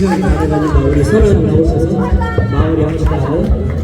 지금 다 돼가지고 우리 서른 나오셔서 마무리 합시다.